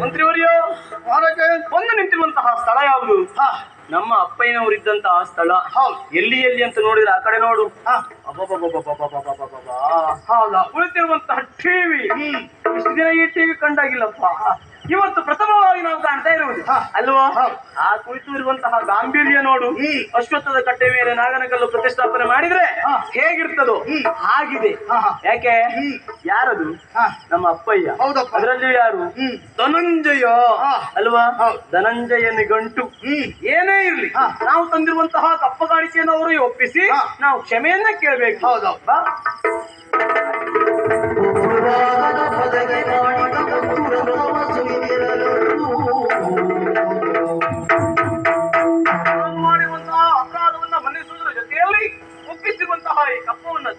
ಮಂತ್ರಿವರಿಯೋ ಒಂದು ನಿಂತಿರುವಂತಹ ಸ್ಥಳ ಯಾವುದು? ನಮ್ಮ ಅಪ್ಪಯ್ಯನವರಿದ್ದಂತಹ ಸ್ಥಳ. ಎಲ್ಲಿ ಎಲ್ಲಿ ಅಂತ ನೋಡಿದ್ರೆ ಆ ಕಡೆ ನೋಡು. ಹೌದಾ ಕುಳಿತಿರುವಂತಹ ಟಿವಿ ಇಷ್ಟು ದಿನ ಈ ಟಿವಿ ಕಂಡಾಗಿಲ್ಲಪ್ಪ ಇವತ್ತು ಪ್ರಥಮವಾಗಿ ನಾವು ಕಾಣ್ತಾ ಇರುವುದು. ಅಲ್ವಾ? ಆ ಕುಳಿತು ಇರುವಂತಹ ಗಾಂಭೀರ್ಯ ನೋಡು. ಅಶ್ವತ್ಥದ ಕಟ್ಟೆ ಮೇಲೆ ನಾಗನಕಲ್ಲು ಪ್ರತಿಷ್ಠಾಪನೆ ಮಾಡಿದ್ರೆ ಹೇಗಿರ್ತದೋ ಹಾಗಿದೆ. ಯಾಕೆ? ಯಾರದು? ನಮ್ಮ ಅಪ್ಪಯ್ಯ. ಅದರಲ್ಲಿ ಯಾರು? ಧನಂಜಯ. ಅಲ್ವಾ? ಧನಂಜಯ ಗಂಟು. ಏನೇ ಇರ್ಲಿ. ನಾವು ತಂದಿರುವಂತಹ ಕಪ್ಪ ಕಾಣಿಕೆಯನ್ನು ಅವರು ಒಪ್ಪಿಸಿ ನಾವು ಕ್ಷಮೆಯನ್ನ ಕೇಳಬೇಕು. ಹೌದಪ್ಪ.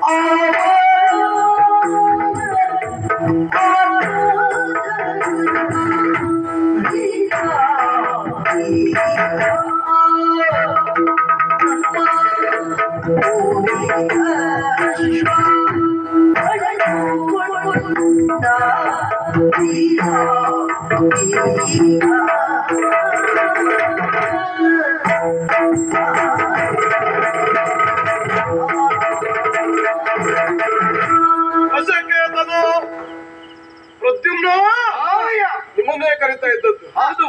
啊罗，啊罗，你呀，你呀，妈妈苦命的生，忍辱负重的生。ಪ್ರದ್ಯುಮ್ನ ನಿಮ್ಮನ್ನೇ ಕರೀತಾ ಇದ್ದದ್ದು. ಹೌದು.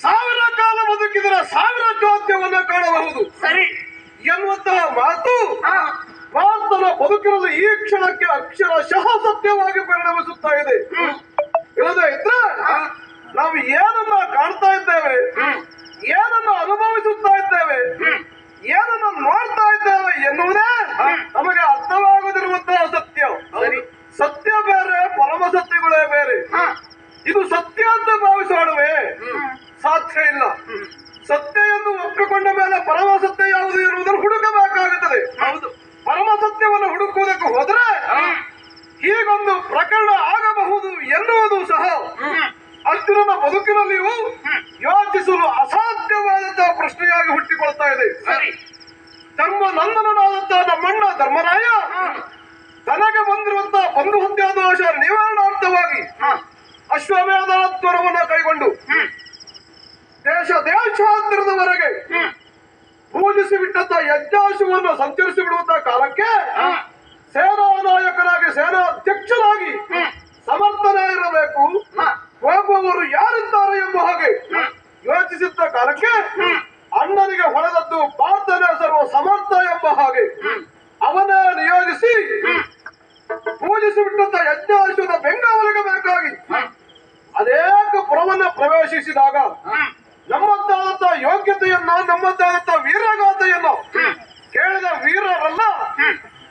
ಸಾವಿರ ಕಾಲ ಬದುಕಿದರೆ ಸಾವಿರ ಚೋದ್ಯವನ್ನ ಕಾಣಬಹುದು. ಸರಿ. ಎನ್ನುವಂತಹ ಮಾತು ಭಾರತದ ಬದುಕಿನಲ್ಲಿ ಈ ಕ್ಷಣಕ್ಕೆ ಅಕ್ಷರಶಃ ಸತ್ಯವಾಗಿ ಪರಿಣಮಿಸುತ್ತಾ ಇದೆ. ಇಲ್ಲದೆ ಇದ್ರೆ ನಾವು ಏನನ್ನ ಕಾಣ್ತಾ ಇದ್ದೇವೆ ಏನನ್ನ ಅನುಭವಿಸುತ್ತಾ ಇದ್ದೇವೆ ಏನನ್ನ ನೋಡ್ತಾ ಇದ್ದೇವೆ ಎನ್ನುವುದೇ ನಮಗೆ ಅರ್ಥವಾಗದಿರುವಂತಹ ಸತ್ಯ. ಸತ್ಯ ಬೇರೆ ಪರಮ ಸತ್ಯಗಳೇ ಬೇರೆ. ಇದು ಸತ್ಯ ಅಂತ ಭಾವಿಸೋಣವೇ ಸಾಧ್ಯ ಇಲ್ಲ. ಸತ್ಯ ಎಂದು ಒಪ್ಪಿಕೊಂಡ ಮೇಲೆ ಪರಮ ಸತ್ಯ ಯಾವುದು ಇರುವುದನ್ನು ಹುಡುಕಬೇಕಾಗುತ್ತದೆ. ಹೌದು. ಪರಮ ಸತ್ಯವನ್ನು ಹುಡುಕುವುದಕ್ಕೆ ಹೋದರೆ ಹೀಗೊಂದು ಪ್ರಕರಣ ಆಗಬಹುದು ಎನ್ನುವುದು ಸಹ ಅರ್ಜುನನ ಬದುಕಿನಲ್ಲಿಯೂ ಯೋಚಿಸಲು ಅಸಾಧ್ಯವಾದಂತಹ ಪ್ರಶ್ನೆಯಾಗಿ ಹುಟ್ಟಿಕೊಳ್ತಾ ಇದೆ. ಸರಿ. ಧರ್ಮ ನಂದನನಾದಂತಹ ನಮ್ಮಣ್ಣ ಧರ್ಮರಾಯ ತನಗೆ ಬಂದಿರುವಂತಹ ಬಂಧು ಹತ್ಯಾದೋಷ ನಿವಾರಣಾರ್ಥವಾಗಿ ಅಶ್ವಮೇಧಾತ್ವರವನ್ನ ಕೈಗೊಂಡು ದೇಶ ದೇಶಾಂತರದವರೆಗೆ ಪೂಜಿಸಿ ಬಿಟ್ಟಂತ ಯಜ್ಞಾಶವನ್ನು ಸಂಚರಿಸಿ ಬಿಡುವಂತಹ ಕಾಲಕ್ಕೆ ಸೇನಾ ನಾಯಕನಾಗಿ ಸೇನಾ ಅಧ್ಯಕ್ಷನಾಗಿ ಸಮರ್ಥನಾಗಿರಬೇಕು ಹೋಗುವವರು ಯಾರಿದ್ದಾರೆ ಎಂಬ ಹಾಗೆ ಯೋಚಿಸಿದ್ದ ಕಾಲಕ್ಕೆ ಅಣ್ಣನಿಗೆ ಹೊಡೆದದ್ದು ಪಾರ್ಥನೆ ಹೆಸರು ಸಮರ್ಥ ಎಂಬ ಹಾಗೆ ಅವನೇ ನಿಯೋಜಿಸಿ ಪೂಜಿಸಿ ಬಿಟ್ಟಂತ ಯಜ್ಞಾಶುದ ಬೆಂಗಾವಲಿಗೆ ಬೇಕಾಗಿ ಅನೇಕ ಪುರವನ್ನ ಪ್ರವೇಶಿಸಿದಾಗ ನಮ್ಮದ್ದಾದಂತ ಯೋಗ್ಯತೆಯನ್ನ ನಮ್ಮದ್ದಾದಂತ ವೀರಗಾಥೆಯನ್ನು ಕೇಳಿದ ವೀರರೆಲ್ಲ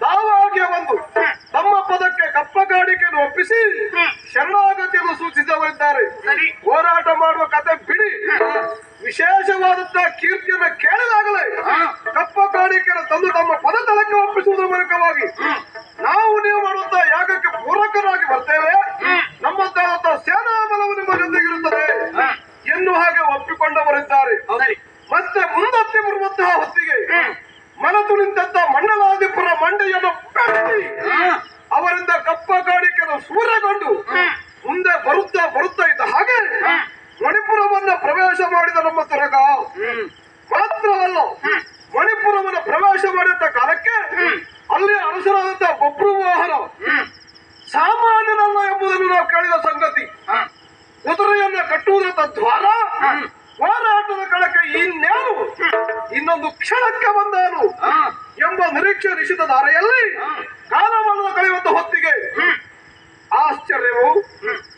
ತಾವಾಗಿಯೇ ಬಂದು ತಮ್ಮ ಪದಕ್ಕೆ ಕಪ್ಪಗಾಡಿಕೆಯನ್ನು ಒಪ್ಪಿಸಿ ಶರಣಾಗತಿಯನ್ನು ಸೂಚಿಸಿದವರಿದ್ದಾರೆ. ಹೋರಾಟ ಮಾಡುವ ಕತೆ ಬಿಡಿ. ವಿಶೇಷವಾದಂತಹ ಕೀರ್ತಿಯನ್ನು ಕೇಳಲಾಗಲೇ ಕಪ್ಪ ಕಾಣಿಕೆಯನ್ನು ತಂದು ತಮ್ಮ ಪದ ತಳಕ್ಕೆ ಒಪ್ಪಿಸುವುದರ ಮೂಲಕವಾಗಿ ನಾವು ನೀವು ಮಾಡುವಂತಹ ಯಾಗಕ್ಕೆ ಪೂರಕರಾಗಿ ಬರ್ತೇವೆ. ನಮ್ಮಂತಹ ಸೇನಾ ಬಲವು ನಿಮ್ಮ ಜೊತೆಗಿರುತ್ತದೆ ಎನ್ನುವ ಹಾಗೆ ಒಪ್ಪಿಕೊಂಡವರಿದ್ದಾರೆ. ಮತ್ತೆ ಮುಂದಕ್ಕೆ ಬರುವಂತಹ ಹೊತ್ತಿಗೆ ಮನತು ಮಂಡಲಾದಿಪುರ ಮಂಡೆಯನ್ನು ಕಟ್ಟಿ ಅವರಿಂದ ಕಪ್ಪ ಕಾಣಿಕೆಯನ್ನು ಸೂರ್ಯಗೊಂಡು ಮುಂದೆ ಬರುತ್ತಾ ಬರುತ್ತಾ ಇದ್ದ ಹಾಗೆ ಮಣಿಪುರವನ್ನ ಪ್ರವೇಶ ಮಾಡಿದ ನಮ್ಮ ತೊರಗ. ಮಾತ್ರವಲ್ಲ ಮಣಿಪುರವನ್ನು ಪ್ರವೇಶ ಮಾಡಿದ ಕಾಲಕ್ಕೆ ಅಲ್ಲಿ ಅನುಸರಾದಂತಹ ಬೊಬ್ರು ವಾಹನ ಸಾಮಾನ್ಯನಲ್ಲ ಎಂಬುದನ್ನು ನಾವು ಕೇಳಿದ ಸಂಗತಿ. ಕುದುರೆಯನ್ನ ಕಟ್ಟುವುದಂತ ದ್ವಾರ ಇನ್ನೇನು? ಇನ್ನೊಂದು ಕ್ಷಣಕ್ಕೆ ಬಂದವನು ಎಂಬ ನಿರೀಕ್ಷೆ ನಿಶಿತ ಧಾರೆಯಲ್ಲಿ ಕಾಲವನ್ನು ಕಳೆಯುವಂತ ಹೊತ್ತಿಗೆ ಆಶ್ಚರ್ಯವು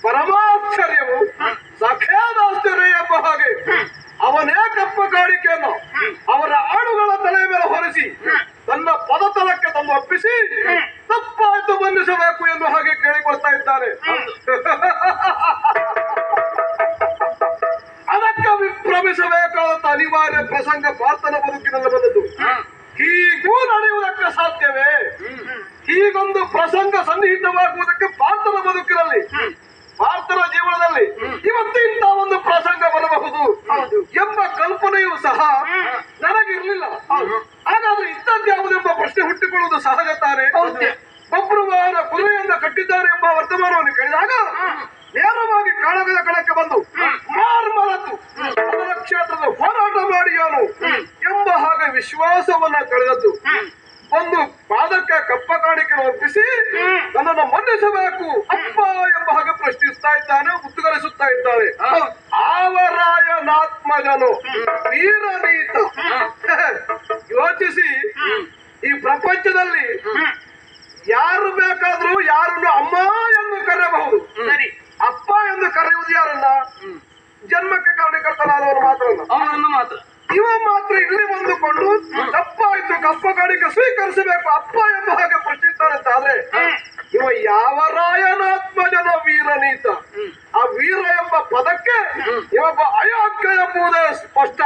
ಪರಮಾಶ್ಚರ್ಯವು ಸಖೇದಾಶ್ಚರ್ಯ ಎಂಬ ಹಾಗೆ ಅವನೇ ಕಪ್ಪ ಕಾಣಿಕೆಯನ್ನು ಅವರ ಆಡುಗಳ ತಲೆಯ ಮೇಲೆ ಹೊರಿಸಿ ತನ್ನ ಪದತಲಕ್ಕೆ ತಂದು ಒಪ್ಪಿಸಿ ತಪ್ಪಾಯ್ತು ಬಂಧಿಸಬೇಕು ಎಂದು ಹಾಗೆ ಕೇಳಿಕೊಳ್ತಾ ಇದ್ದಾನೆ ಪ್ರಸಂಗ ಪ್ರಾರ್ಥನೆ ಬದುಕಿನಲ್ಲಿ ಬಂದದ್ದು. ಹೀಗೂ ನಡೆಯುವುದಕ್ಕೆ ಸಾಧ್ಯವೇ? ಹೀಗೊಂದು ಪ್ರಸಂಗ ಸನ್ನಿಹಿತವಾಗುವುದಕ್ಕೆ ಪಾರ್ಥನ ಬದುಕಿನಲ್ಲಿ ಪಾರ್ಥನ ಜೀವನದಲ್ಲಿ ಇವತ್ತು ಇಂಥ ಒಂದು ಪ್ರಸಂಗ ಬರಬಹುದು. ಎಂಬ ಕಲ್ಪನೆಯೂ ಸಹ ನನಗಿರ್ಲಿಲ್ಲ. ಎಂಬ ಹಾಗೆ ವಿಶ್ವಾಸವನ್ನ ಕಳೆದದ್ದು. ಒಂದು ಪಾದಕ್ಕೆ ಕಪ್ಪ ಕಾಣಿಕೆ ಅರ್ಪಿಸಿ ನನ್ನನ್ನು ಮನ್ನಿಸಬೇಕು. ಅಪ್ಪ ಎಂಬ ಹಾಗೆ ಪ್ರಶ್ನಿಸ್ತಾ ಇದ್ದಾನೆ ಉದ್ಗರಿಸುತ್ತಾ ಇದ್ದಾನೆ ಆವರಾಯನಾತ್ಮಜನು ವೀರನೀತ ಯೋಚಿಸಿ ಈ ಪ್ರಪಂಚದಲ್ಲಿ ಯಾರು ಬೇಕಾದ್ರೂ ಯಾರನ್ನು ಅಮ್ಮ ಎಂದು ಕರೆಯಬಹುದು. ಸರಿ. ಅಪ್ಪ ಎಂದು ಕರೆಯುವುದು ಯಾರಲ್ಲ? ಜನ್ಮಕ್ಕೆ ಕಾರಣಕರ್ತನಾದವರು ಮಾತ್ರ ಅಲ್ಲ. ಅವನನ್ನು ಮಾತ್ರ. ಇವ ಮಾತ್ರ ಇಲ್ಲಿ ಬಂದುಕೊಂಡು ತಪ್ಪಾಯ್ತು ಕಪ್ಪ ಕಾಣಿಕೆ ಸ್ವೀಕರಿಸಬೇಕು. ಅಪ್ಪ ಎಂಬ ಹಾಗೆ ಪ್ರಶ್ನಿಸ್ತಾರೆ ಅಂತ ಇವ ಯಾವ ರಾಯನಾತ್ಮಜನ ವೀರನೀತ ಆ ವೀರ ಎಂಬ ಪದಕ್ಕೆ ಇವೊಬ್ಬ ಅಯೋಗ್ಯ ಎಂಬುದೇ ಸ್ಪಷ್ಟ.